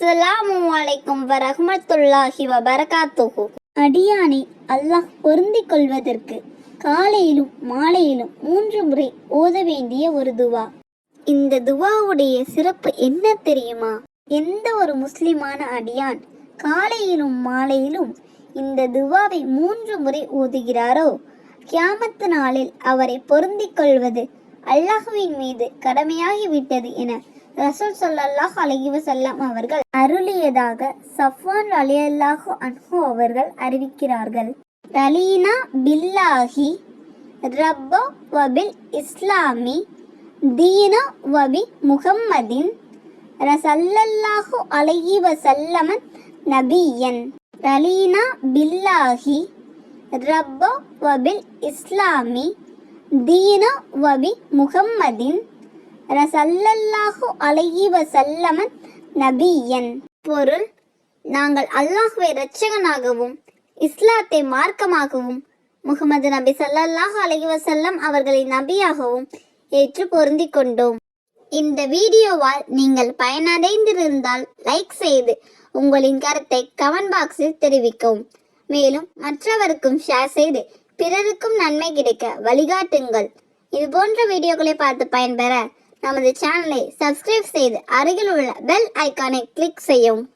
அஸ்ஸலாமு அலைக்கும் வரஹமத்துல்லாஹி வபரகாத்துஹு. அடியானை அல்லாஹ் பொருந்திக் கொள்வதற்கு காலையிலும் மாலையிலும் மூன்று முறை ஓத வேண்டிய ஒரு துவா. இந்த துவாவுடைய சிறப்பு என்ன தெரியுமா? எந்த ஒரு முஸ்லிமான அடியான் காலையிலும் மாலையிலும் இந்த துவாவை மூன்று முறை ஓதுகிறாரோ கியாமத்து நாளில் அவரை பொருந்திக் கொள்வது அல்லாஹுவின் மீது கடமையாகிவிட்டது என ரசூல் சொல்லல்லாஹ் அலைஹி வசல்லாம் அவர்கள் அருளியதாக சஃப்வான் அலியல்லாஹு அன்ஹு அவர்கள் அறிவிக்கிறார்கள். ரலீனா பில்லாஹி ரப்போ வபில் இஸ்லாமி தீனா வபி முகம்மதின் ரசல்லல்லாஹு அலைஹி வசல்லமன் நபியன். ரலீனா பில்லாஹி ரப்போ வபில் இஸ்லாமி தீனா வபி முகம்மதின் ரசல்லல்லாஹு அலைஹி வசல்லமன் நபியன் பொருள். நாங்கள் அல்லாஹுவை இரட்சகனாகவும் இஸ்லாத்தை மார்க்கமாகவும் முகமது நபி சல்லாஹ் அலைவசல்லம் அவர்களை நபியாகவும் ஏற்று பொருந்திக் கொண்டோம். இந்த வீடியோவால் நீங்கள் பயனடைந்திருந்தால் லைக் செய்து உங்களின் கருத்தை கமெண்ட் பாக்ஸில் தெரிவிக்கவும். மேலும் மற்றவருக்கும் ஷேர் செய்து பிறருக்கும் நன்மை கிடைக்க வழிகாட்டுங்கள். இது போன்ற வீடியோக்களை பார்த்து பயன்பெற நமது சேனலை சப்ஸ்கிரைப் செய்து அருகில் உள்ள பெல் ஐக்கானை கிளிக் செய்யவும்.